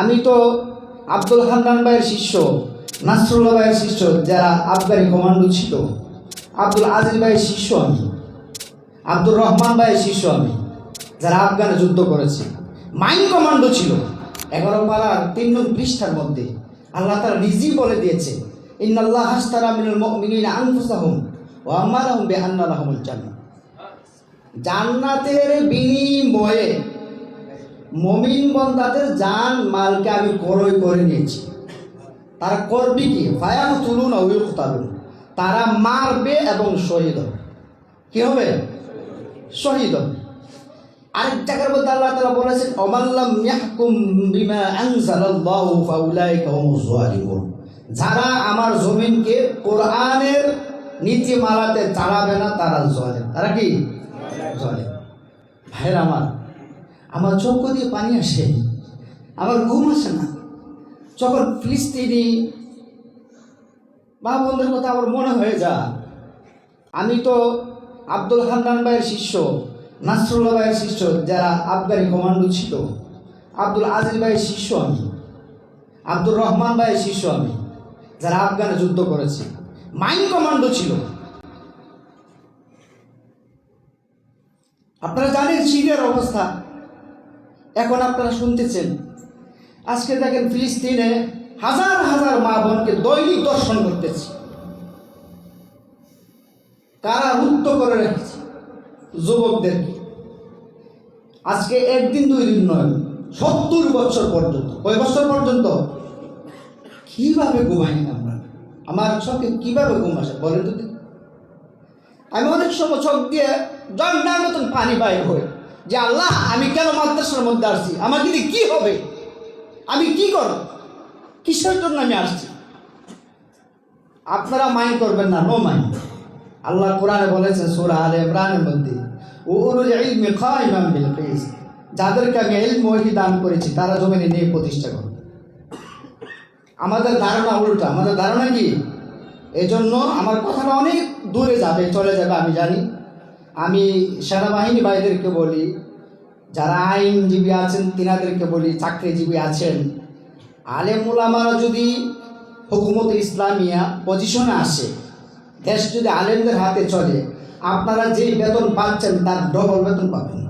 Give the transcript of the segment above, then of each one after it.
আমি তো আব্দুল হান্নান ভাইয়ের শিষ্য, নাসরুল্লাহ ভাইয়ের শিষ্য, যারা আফগানি কমান্ডো ছিল। আব্দুল আজিজ ভাইয়ের শিষ্য আমি। আব্দুর রহমান ভাইয়ের শিষ্য আমি, যারা আফগানে যুদ্ধ করেছে। মাইন কমান্ডো ছিল। এগারো পাড়ার তিন নং পৃষ্ঠার মধ্যে আল্লাহ তারা নিজেই বলে দিয়েছে, ইন্নাল্লাহ হাস্তারা মিনুল মুমিনিনা আনফুসাহুম ওয়া আমারাহুম বিআন্না লাহুমুল জান্নাহ। জান্নাতের বিনিময়ে মমিন বন্দাদের জান মালকে আমি ক্রয় করে নিয়েছি। তারা করবে কি? ফায়াম তুলুন অভিযুক্তালুন তারা মারবে এবং শহীদ হবে। কি হবে? শহীদ হবে। আরেক জায়গার মধ্যে আল্লাহ তাআলা বলেছেন, অমাল্লাম ইয়াহকুম বিমা আনজালাল্লাহু যারা আমার জমিনকে কোরআনের নীতিমালাতে চালাবে না, তারা জালেম। তারা কি? জালেম। ভাইয়ের আমার আমার চোখ দিয়ে পানি আসে। আমার ঘুম আসে না। যখন ফিলিস্তিনি মা বন্ধুর কথা আমার মনে হয়ে যা আমি তো আব্দুল হান্নান ভাইয়ের শিষ্য, নাসরুল্লাহ ভাইয়ের শিষ্য, যারা আফগানি কমান্ডো ছিল। আব্দুল আজিজ ভাইয়ের শিষ্য আমি। আব্দুর রহমান ভাইয়ের শিষ্য আমি, যারা আফগানে যুদ্ধ করেছে। মাইন কমান্ডো ছিল। আপনারা জানেন চীনের অবস্থা। এখন আপনারা শুনতেছেন। আজকে দেখেন ফিলিস্তিনে হাজার হাজার মা বোনকে দৈনিক দর্শন করতেছে। কারা মুক্ত করে রেখেছে যুবকদেরকে। আজকে একদিন, দুই দিন নয়, সত্তর বছর পর্যন্ত, কয় বছর পর্যন্ত? কীভাবে ঘুমাই আমরা? আমার চোখে কীভাবে ঘুম আসে, বলেন তো আমি অনেক সময় চোখ দিয়ে জন্নার মতন পানি বাইর হই যে আল্লাহ, আমি কেন মাদ্রাসার মধ্যে আসছি? আমার যদি কি হবে? আমি কি করব? কিসের জন্য আমি আসছি? আপনারা মাইন্ড করবেন না, নো মাইন্ড আল্লাহ কোরআনে বলেছেন, সূরা আলে ইমরানের মধ্যে যাদেরকে আমি ইলম ওহী দান করেছি, তারা জমিনে নিয়ে প্রতিষ্ঠা করবে। আমাদের ধারণা উল্টা। আমাদের ধারণা কি? এজন্য আমার কথাটা অনেক দূরে যাবে, চলে যাবে, আমি জানি। আমি সেনাবাহিনী ভাইদেরকে বলি, যারা আইনজীবী আছেন, তিনাদেরকে বলি, চাকরিজীবী আছেন, আলেমুল আমারা যদি হুকুমত ইসলামিয়া পজিশনে আসে, দেশ যদি আলেমদের হাতে চলে, আপনারা যেই বেতন পাচ্ছেন, তার ডবল বেতন পাবেন।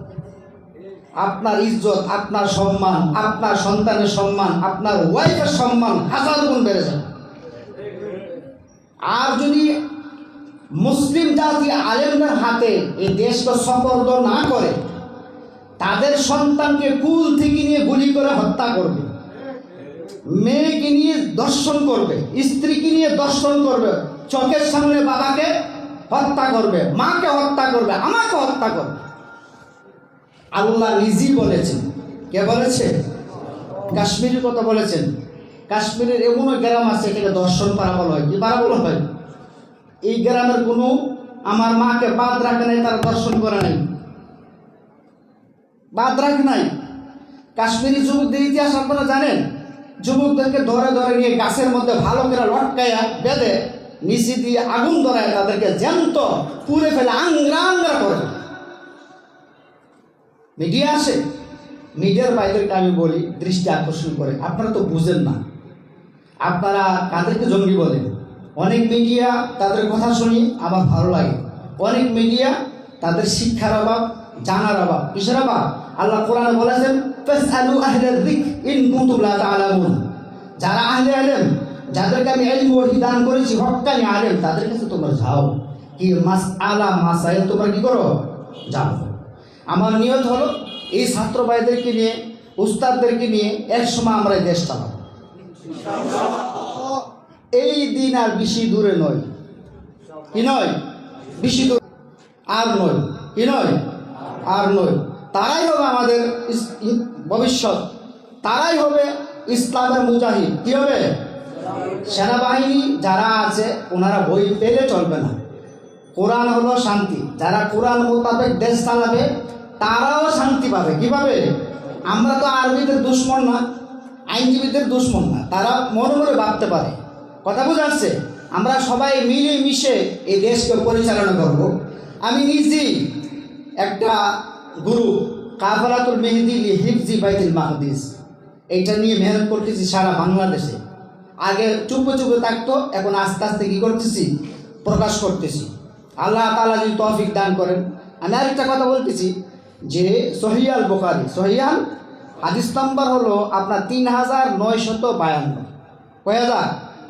আপনার ইজ্জত, আপনার সম্মান, আপনার সন্তানের সম্মান, আপনার ওয়াইফের সম্মান হাজার গুণ বেড়ে যাবে। আর যদি মুসলিম জাতি আলেমদের হাতে এই দেশকে সপর্দ না করে, তাদের সন্তানকে কুল থেকে নিয়ে গুলি করে হত্যা করবে। মেয়েকে নিয়ে দর্শন করবে, স্ত্রীকে নিয়ে দর্শন করবে, চোখের সামনে বাবাকে হত্যা করবে, মাকে হত্যা করবে, আমাকে হত্যা করবে। আল্লাহ নিজেই বলেছেন। কে বলেছে? কাশ্মীরের কথা বলেছেন। কাশ্মীরের এমনও গ্রাম আছে, এখানে দর্শন পারা বলা হয়, কি পারা বলা হয়? এই গ্রামের কোনো আমার মাকে বাদ রাখে নাই, তারা দর্শন করে নাই। বাদ রাখে নাই। কাশ্মীরি যুবকদের ইতিহাস আপনারা জানেন, যুবকদেরকে ধরে ধরে নিয়ে গাছের মধ্যে ভালো করে লটকাইয়া বেঁধে, নিচে দিয়ে আগুন ধরায় তাদেরকে জ্যান্ত, পুড়ে ফেলে, আংরা আংরা করে মিডিয়া আসে। মিডিয়ার বাইরেকে আমি বলি, দৃষ্টি আকর্ষণ করে। আপনারা তো বুঝেন না। আপনারা কাদেরকে জঙ্গি বলেন? অনেক মিডিয়া তাদের কথা শুনি, আমার ভালো লাগে। অনেক মিডিয়া তাদের শিক্ষার অভাব, জানার অভাব। কিসের অভাব? আল্লাহ কোরআনে বলেছেন যারা আহলে আলেম, যাদেরকে আমি ইলম ওহী দান করেছি হক্কানি আলেম, তাদের কাছে তোমরা যাও। কি মাস আলা মাসাইল তোমরা কি করো? যাও। আমার নিয়ত হলো, এই ছাত্র ভাইদেরকে নিয়ে, উস্তাদদেরকে নিয়ে এক সময় আমরা দেশ চালাবো। এই দিন আর বেশি দূরে নয়। কি নয়? বেশি দূরে আর নয়। কি নয়? আর নয়। তারাই হবে আমাদের ভবিষ্যৎ। তারাই হবে ইসলামের মুজাহিদ। কি হবে? সেনাবাহিনী যারা আছে, ওনারা বই পেলে চলবে না। কোরআন হলো শান্তি। যারা কোরআন মোতাবেক দেশ চালাবে, তারাও শান্তি পাবে। কীভাবে? আমরা তো আরবিদের দুশ্মন না, আইনজীবীদের দুশ্মন না। তারা মনে মনে ভাবতে পারে। কথা বোঝা যাচ্ছে আমরা সবাই মিলে মিশে এই দেশকে পরিচালনা করব। আমি নিজেই একটা গুরু কাফারাতুল মেহেদি হিফজি বাইতুল মাহদিস এইটা নিয়ে মেহনত করতেছি সারা বাংলাদেশে। আগে চুপে চুপে থাকতো, এখন আস্তে আস্তে কী করতেছি? প্রকাশ করতেছি। আল্লাহ তালা যদি তৌফিক দান করেন। আমি আরেকটা কথা বলতেছি যে সহিয়াল বোখারি, সহিয়াল হাদিস নাম্বার হলো আপনার তিন হাজার নয়শত বায়ান্ন। কয় হাজার?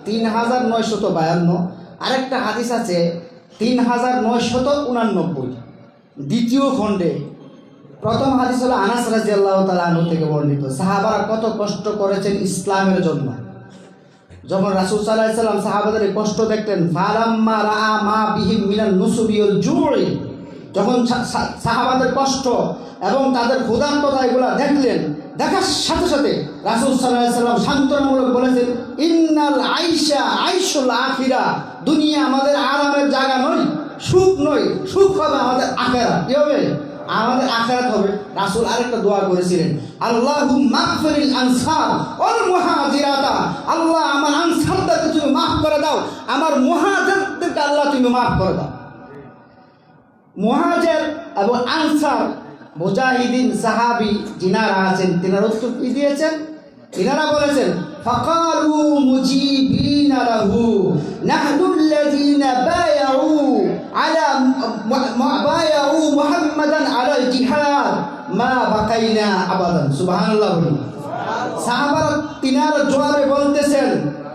তিন হাজার নয়শত বায়ান্ন। আরেকটা হাদিস আছে তিন হাজার নয়শত উনানব্বই। দ্বিতীয় খণ্ডে প্রথম হাদিস হলো আনাস রাজিয়াল্লাহ তালা আনু থেকে বর্ণিত। সাহাবারা কত কষ্ট করেছেন ইসলামের জন্য। যখন রাসুল সাল্লাহ সাল্লাম সাহাবাদের কষ্ট দেখলেন ফালাম্মা রা মা বিহিম মিনান নুসুবিউল জুড়ি যখন সাহাবাদের কষ্ট এবং তাদের ক্ষুধান্ততা এগুলা দেখলেন দেখার সাথে সাথে রাসুল সাল্লাম সান্ত্বনামূলক বলেছেন, ইন্নাল আইসা আইসুল আখিরা। দুনিয়া আমাদের আরামের জায়গা নয়, সুখ নয়, সুখ হবে আমাদের আখেরা কি হবে? আমাদের আখেরাত হবে। রাসুল আরেকটা দোয়া করেছিলেন আল্লাহু মাগফিরিল আনসার ওয়াল মুহাজিরাতা। আল্লাহ, আমার আনসারদেরকে তুমি মাফ করে দাও। আমার মুহাজিরদেরকে আল্লাহ তুমি মাফ করে দাও। মুহাজির এবং আনসার মুজাহিদিন সাহাবি যিনারা আছেন, তিনারা উত্তর কি দিয়েছেন? তিনারা বলেছেন, ফকালু মুজিবিনা লাহু, নাহনু আল্লাযিনা বায়াউ আলা বায়াউ মুহাম্মাদান আলাল জিহাদ, মা বাকাইনা আবাদান। সুবহানাল্লাহ বলুন। সাহাবারা তিনার জোয়ারে বলতেছেন,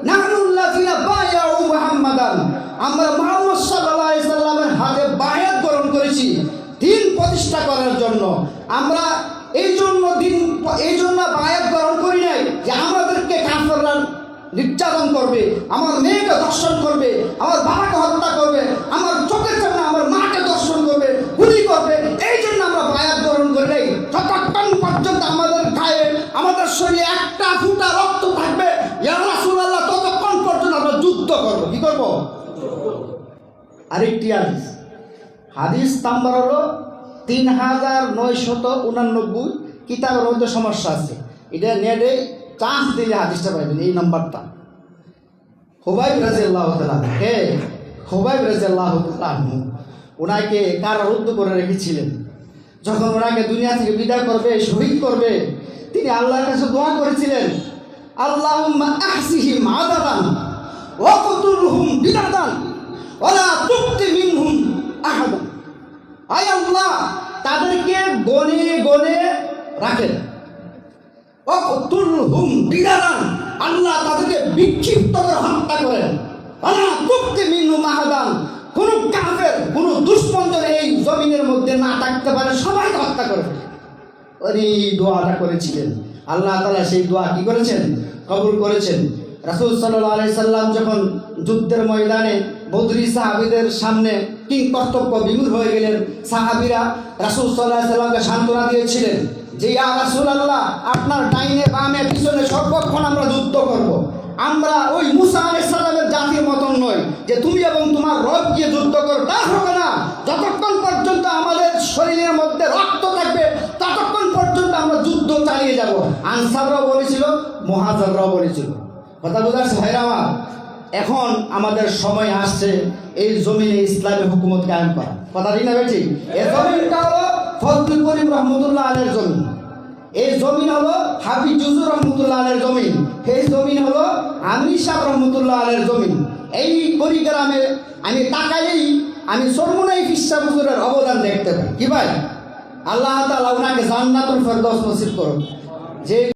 নাহনু আল্লাযিনা বায়াউ মুহাম্মাদান। আমরা মুহাম্মদ সাল্লাল্লাহু আলাইহি সাল্লামের হাতে বায়াত গ্রহণ করেছি। দিন প্রতিষ্ঠা করার জন্য। আমরা এই জন্য দিন, এই জন্য বায়াত গ্রহণ করি নাই যে আমাদেরকে কাফেররা নির্যাতন করবে, আমার মেয়েকে দর্শন করবে, আমার বাবাকে হত্যা করবে, আমার চোখের সামনে আমার মাকে দর্শন করবে, গুলি করবে। এই জন্য আমরা বায়াত গ্রহণ করি নাই। যতক্ষণ পর্যন্ত আমাদের গায়ে, আমাদের শরীরে একটা ফুটা রক্ত থাকবে, ইয়া রাসূলুল্লাহ, ততক্ষণ পর্যন্ত আমরা যুদ্ধ করব। কি করব? আরেকটি হাদিস। হাদিস নাম্বার হলো তিন হাজার নয়শত উনানব্বই। কিতাবের মধ্যে সমস্যা আছে। এটা নেটে চান্স দিলে হাদিসটা পাইবেন, এই নাম্বারটা। হুবাইব রাজিয়াল্লাহ তাআলা হে হুবাইব রাজিয়াল্লাহ তাআলা ওনাকে কারারুদ্ধ করে রেখেছিলেন? যখন ওনাকে দুনিয়া থেকে বিদায় করবে, শহীদ করবে, তিনি আল্লাহর কাছে দোয়া করেছিলেন, আল্লাহুম্মা আহসিহিম আদাদান ওয়াকতুলহুম বিদাদান, ওয়ালা তুক্তি তাদেরকে গনে গনে রাখেন। হুম বিদারান আল্লাহ তাদেরকে বিক্ষিপ্ত করে হত্যা করেন। আল্লাহ তুক্তি মিনু মাহাদান। কোন কাফের, কোন দুশ্মন এই জমিনের মধ্যে না থাকতে পারে, সবাইকে হত্যা করে। ওই দোয়াটা করেছিলেন। আল্লাহ তালা সেই দোয়া কি করেছেন? কবুল করেছেন। রাসুল সাল্লাহ আলাই সাল্লাম যখন যুদ্ধের ময়দানে বদরি সাহাবিদের সামনে কিং কর্তব্য বিমূল হয়ে গেলেন। সাহাবিরা রাসুল সাল্লাহ সাল্লামকে সান্ত্বনা দিয়েছিলেন যে, ইয়া রাসুল আল্লাহ আপনার ডাইনে বামে পিছনে সর্বক্ষণ আমরা যুদ্ধ করব। আমরা ওই মুসা আলাই সাল্লামের জাতির মতন নয় যে, তুমি এবং তোমার রব গিয়ে যুদ্ধ করো। তা হবে না। যতক্ষণ পর্যন্ত আমাদের শরীরের মধ্যে রক্ত থাকবে, ততক্ষণ পর্যন্ত আমরা যুদ্ধ চালিয়ে যাব। আনসাররাও বলেছিল, মহাজাররাও বলেছিল। কথা বোঝাচ্ছে ভাইরা এখন আমাদের সময় আসছে, এই জমিনে ইসলামী হুকুমত কায়েম করা। কথা ঠিক না বেঠি এই জমিনটা হলো ফজলুল করিম রহমতুল্লাহ আলের জমিন এই জমিন হলো হাফিজুজুর রহমতুল্লাহ আলের জমিন এই জমিন হলো আমির সাহ রহমতুল্লাহ আলের জমিন এই পরিগ্রামে আমি তাকাইলেই আমি সর্বনাই ফিসা হুজুরের অবদান দেখতে পাই। কি ভাই? আল্লাহ তাআলা ওনাকে জান্নাতুল ফেরদৌস নসিব করুন। যে